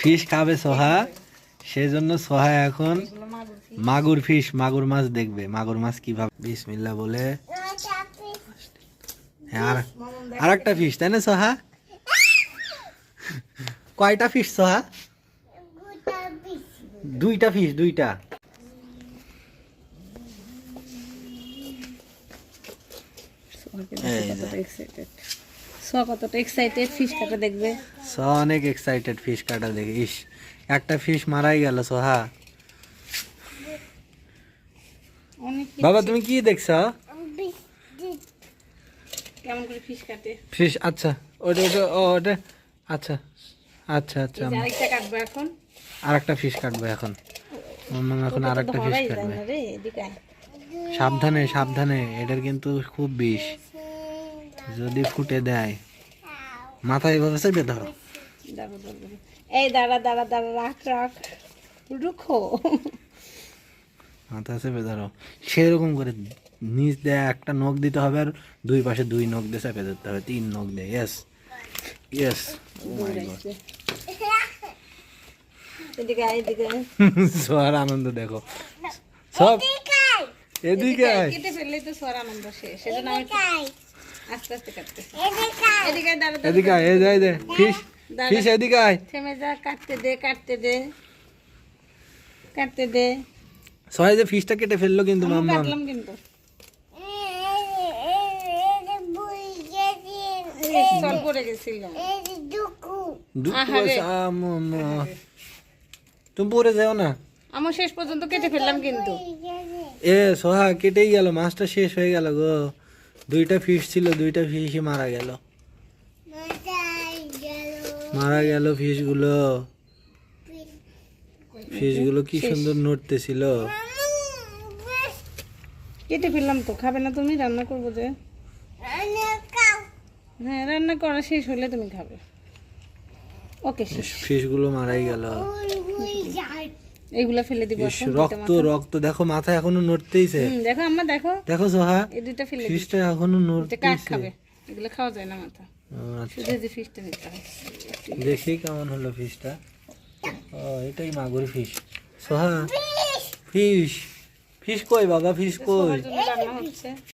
Fish খাবে সোহা সেজন্য সোহা এখন মাগুর ফিশ মাগুর মাছ দেখবে। মাগুর মাছ কীভাবে বিসমিল্লা বলে। হ্যাঁ আর আর একটা ফিশ তাই না সোহা? কয়টা ফিশ সোহা? দুইটা ফিশ দুইটা। এই যে। কতটা এক্সাইটেড সোয়া কতটা এক্সাইটেড ফিশ কাটা দেখবে? স অনেক এক্সাইটেড ফিশ কাটা দেখে। ইস একটা ফিশ মারাই গেল সোহা। বাবা তুমি কি দেখছ? কেমন করে ফিশ কাটে? ফিশ আচ্ছা ওটা ওটা ওটা আচ্ছা আচ্ছা আচ্ছা আরেকটা কাটবো এখন। আর একটা ফিশ কাটবো এখন। এখন আর একটা ফিশ কাটবে। সাবধানে সাবধানে এটার কিন্তু খুব বিষ। যদি ফুটে দেয়। মাথায় এভাবে চেপে ধরো। এই দাঁড়া দাঁড়া দাঁড়া রাখ রাখ। রুখো। মাথায় চেপে ধরো। সেরকম করে নিচ দিয়ে একটা নখ দিতে হবে আর দুই পাশে দুই নখ দিয়ে চেপে ধরতে হবে। তিন নখ দিয়ে ইয়েস ইয়েস এদিকে। সোয়ার আনন্দ দেখো। সব এদিকে কেটে ফেললেই তো সোয়ার আনন্দ শেষ। সেজন্য আমি আস্তে আস্তে কাটতেছি এদিকে আয়, দাঁড়া দাঁড়া এদিকে এই যাই দে ফিশ ফিশ এদিকে আয়। থেমে যা কাটতে দে কাটতে দে। কাটতে দে। সবাই ফিশটা কেটে ফেলল কিন্তু মাম্মা কাটলাম কিন্তু। চল পড়ে গেছিল। তুমি পরে যাও না। আমার শেষ পর্যন্ত কেটে ফেললাম কিন্তু। এ সোহা কেটেই গেল মাছটা শেষ হয়ে গেল গো। দুইটা ফিশ ছিল দুইটা ফিশই মারা গেল। মারা গেল ফিশগুলো ফিশগুলো কি সুন্দর নড়তেছিল। কেটে ফেললাম তো খাবে না তুমি? রান্না করব যে। হ্যাঁ রান্না করা শেষ হলে তুমি খাবে। ওকে শেষ। ফিশগুলো মারাই গেল। এইগুলা ফেলে দিব রক্ত রক্ত। দেখো মাথা এখনও নড়তেইছে। দেখো আম্মা দেখো। দেখো সোহা এই দুইটা ফেলে ফিশটা এখনও এটা কাক খাবে? এগুলো খাওয়া যায় না মাথা। আচ্ছা। শুধু যে ফিশটা নিতে হয়। দেখি কেমন হলো ফিশটা ও এটাই মাগুর ফিশ সোহা ফিশ ফিশ কই বাবা ফিশ কই? রান্না হচ্ছে।